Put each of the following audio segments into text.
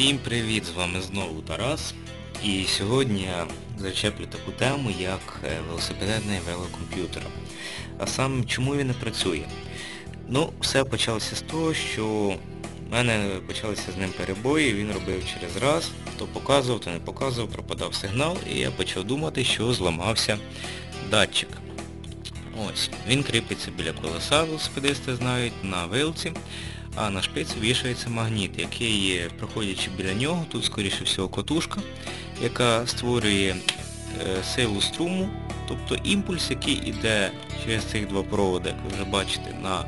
Всім привіт, з вами знову Тарас. І сьогодні я зачеплю таку тему, як е, велосипедний велокомп'ютер. А саме, чому він не працює? Ну, все почалося з того, що в мене почалися з ним перебої, він робив через раз, то показував, то не показував, пропадав сигнал, і я почав думати, що зламався датчик. Ось, він кріпиться біля колеса, велосипедисти знають, на вилці, а на шпиці вішається магніт, який, проходячи біля нього, тут скоріше всього котушка, яка створює е, силу струму, тобто імпульс, який йде через цих два проводи, як ви вже бачите, на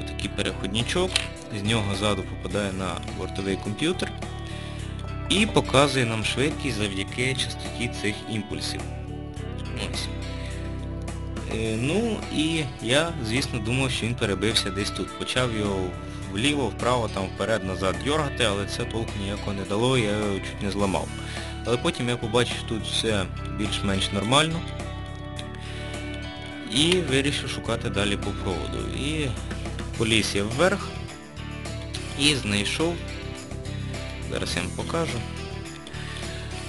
отакий переходничок, з нього ззаду попадає на бортовий комп'ютер і показує нам швидкість завдяки частоті цих імпульсів. Ось. Е, Ну і я, звісно, думав, що він перебився десь тут. Почав його вліво, вправо, там вперед, назад дергати, але це толку ніякого не дало, я його чуть не зламав. Але потім я побачив, тут все більш-менш нормально. І вирішив шукати далі по проводу. І поліз я вверх і знайшов. Зараз я вам покажу.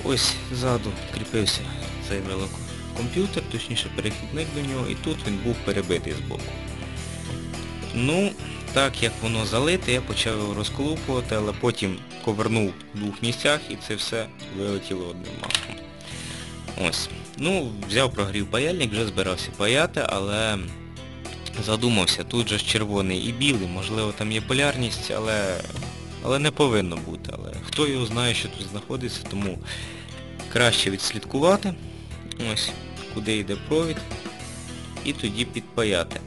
Ось ззаду кріпився цей велокомп'ютер, точніше перехідник до нього, і тут він був перебитий з боку. Ну, так як воно залите, я почав його розколупувати, але потім ковернув в двох місцях і це все вилетіло одним махом. Ось. Ну, взяв прогрів паяльник, вже збирався паяти, але задумався, тут же ж червоний і білий, можливо там є полярність, але але не повинно бути. Але хто його знає, що тут знаходиться, тому краще відслідкувати. Ось, куди йде провід. І тоді підпаяти.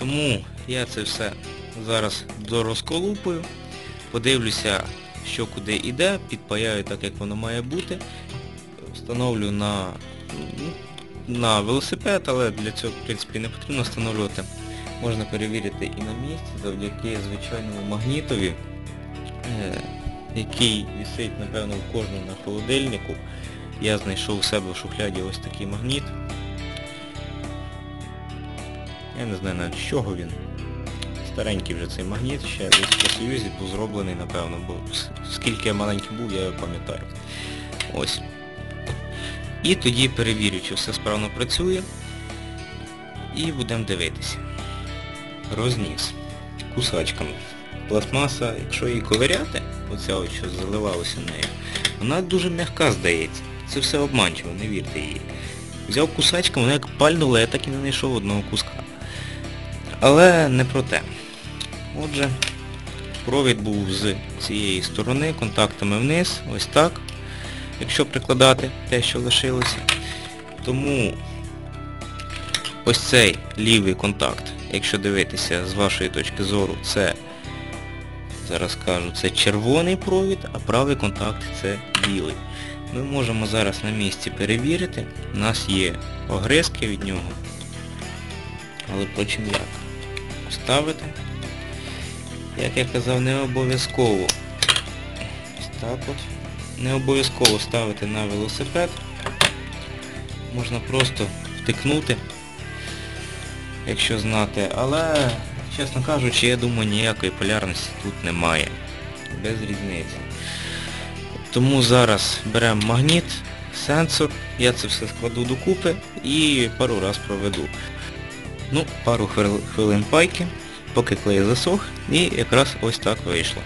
Тому я це все зараз дорозколупую, подивлюся, що куди йде, підпаяю так, як воно має бути. Встановлю на ну, на велосипед, але для цього в принципі не потрібно встановлювати. Можна перевірити і на місці завдяки звичайному магнітові, е, який висить, напевно, в кожному на холодильнику. Я знайшов у себе в шухляді ось такий магніт. Я не знаю навіть з чого він. Старенький вже цей магніт, ще десь по Союзі був зроблений, напевно, бо скільки я маленький був, я його пам'ятаю. Ось. І тоді перевірю, чи все справно працює. І будемо дивитися. Розніс. Кусачками. Пластмаса, якщо її ковиряти, оця ось що заливалося нею, вона дуже м'яка здається. Це все обманчиво, не вірте їй. Взяв кусачками, вона як пальнула, я так і не знайшов одного куска. Але не про те. Отже, провід був з цієї сторони, контактами вниз, ось так, якщо прикладати те, що лишилося. Тому ось цей лівий контакт, якщо дивитися з вашої точки зору, це, зараз кажу, це червоний провід, а правий контакт це білий. Ми можемо зараз на місці перевірити. У нас є огризки від нього. Але потім як? Ставити. Як я казав, не обов'язково. Не обов'язково ставити на велосипед. Можна просто втикнути, якщо знати. Але, чесно кажучи, я думаю, ніякої полярності тут немає. Без різниці. Тому зараз беремо магніт, сенсор, я це все складу докупи і пару раз проведу. Ну, пару хвилин пайки, поки клей засох, і якраз ось так вийшло.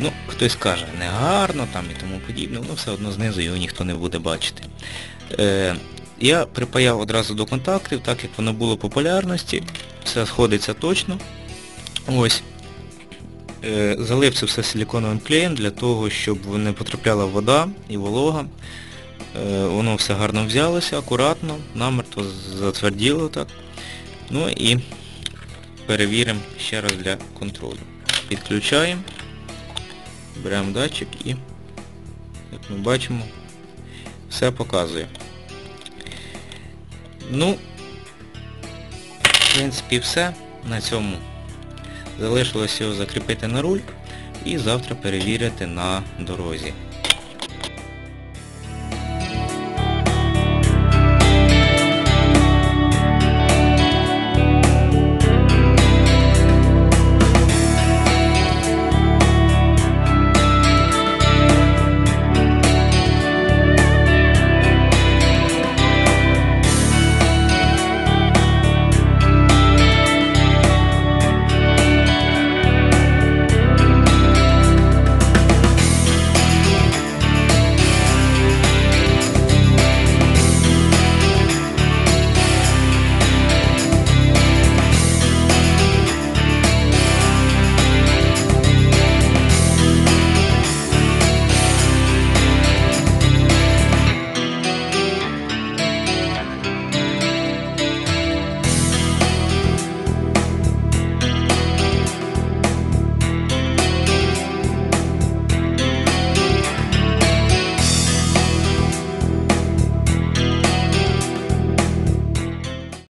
Ну, хтось каже, не гарно там і тому подібне, але все одно знизу його ніхто не буде бачити. Е, Я припаяв одразу до контактів, так як воно було популярності, все сходиться точно. Ось. Е, залив це все силіконовим клеєм для того, щоб не потрапляла вода і волога. Е, воно все гарно взялося, акуратно, намертво затверділо так. Ну і перевіримо ще раз для контролю. Підключаємо, беремо датчик і, як ми бачимо, все показує. Ну, в принципі, все. На цьому залишилось його закріпити на руль і завтра перевірити на дорозі.